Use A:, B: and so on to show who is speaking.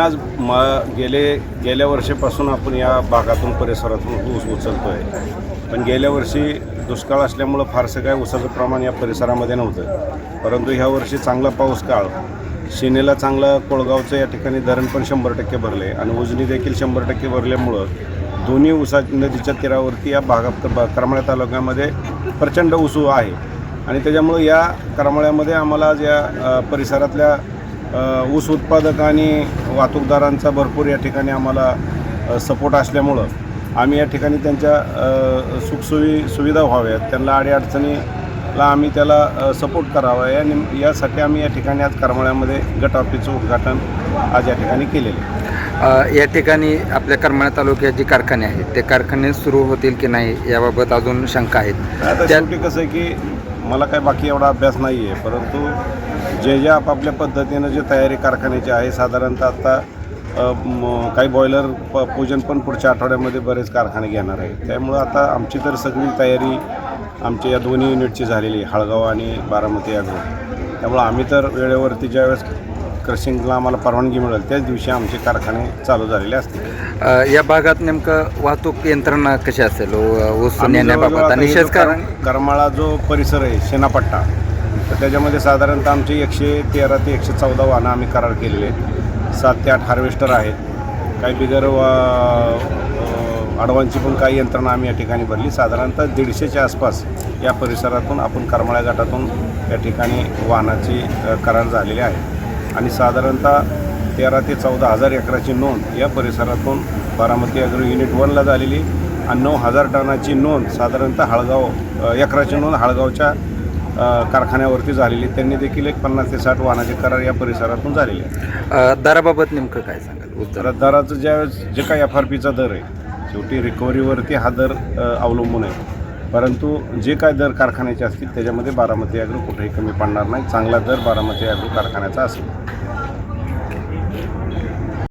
A: आज म गेले गेल्या वर्षीपासून आपण या भागातून परिसरातून ऊस उचलतो आहे पण गेल्या वर्षी दुष्काळ असल्यामुळं फारसं काय ऊसाचं प्रमाण या परिसरामध्ये नव्हतं. परंतु ह्या वर्षी चांगला पाऊस काळ. शिनेला चांगलं कोळगावचं या ठिकाणी धरण पण शंभर टक्के भरले आणि उजनी देखील शंभर टक्के भरल्यामुळं दोन्ही ऊसा नदीच्या तीरावरती या भागात ब- करमाळा तालुक्यामध्ये प्रचंड ऊस आहे. आणि त्याच्यामुळं या करमाळ्यामध्ये आम्हाला ज्या या परिसरातल्या ऊस उत्पादक आणि वाहतूकदारांचा भरपूर या ठिकाणी आम्हाला सपोर्ट असल्यामुळं आम्ही या ठिकाणी त्यांच्या अ, सुखसोयी सुविधा व्हाव्यात. त्यांना अडीअडचणीला आम्ही त्याला सपोर्ट करावा. या निम यासाठी आम्ही या ठिकाणी आज करमाळ्यामध्ये गट ऑफिसचं उद्घाटन आज या ठिकाणी केलेलं
B: या ठिकाणी आपल्या करमाळा तालुक्यात जे कारखाने आहेत ते कारखाने सुरू होतील की नाही याबाबत अजून शंका आहेत.
A: आता
B: त्या-
A: शेवटी कसं आहे की मला काय बाकी एवढा अभ्यास नाही आहे परंतु जे जे आपापल्या पद्धतीनं जे तयारी कारखान्याची आहे साधारणतः आता अ, म, काही बॉयलर प पूजन पण पुढच्या आठवड्यामध्ये बरेच कारखाने घेणार आहे त्यामुळं आता आमची तर सगळी तयारी आमच्या या दोन्ही युनिटची झालेली आहे हळगाव आणि बारामती या त्यामुळं आम्ही तर वेळेवरती ज्यावेळेस क्रशिंगला आम्हाला परवानगी मिळेल त्याच दिवशी आमचे कारखाने चालू झालेले असतील.
B: या भागात नेमकं वाहतूक यंत्रणा कशी असेल?
A: करमाळा जो परिसर आहे शेनापट्टा तर त्याच्यामध्ये साधारणतः आमचे एकशे तेरा ते एकशे चौदा वाहनं आम्ही करार केलेले आहेत. सात ते आठ हार्वेस्टर आहेत. काही बिगर अडवांची पण काही यंत्रणा आम्ही या ठिकाणी भरली. साधारणतः दीडशेच्या आसपास या परिसरातून आपण करमाळ्या गटातून या ठिकाणी वाहनाची करार झालेले आहे. आणि साधारणतः तेरा ते चौदा हजार एकराची नोंद या परिसरातून बारामती अग्रो युनिट वनला झालेली आणि नऊ हजार टनाची नोंद साधारणतः हळगाव एकराची नोंद हळगावच्या कारखान्यावरती झालेली त्यांनी देखील एक पन्नास ते साठ वाहनाचे करार या परिसरातून झालेले
B: दराबाबत नेमकं काय सांगाल?
A: दराचं ज्यावेळेस जे काही एफ आर पीचा दर आहे शेवटी रिकव्हरीवरती हा दर अवलंबून आहे. परंतु जे काय दर कारखान्याचे असतील त्याच्यामध्ये बारामती ॲग्रो कुठेही कमी पडणार नाही. चांगला दर बारामती ॲग्रो कारखान्याचा असेल.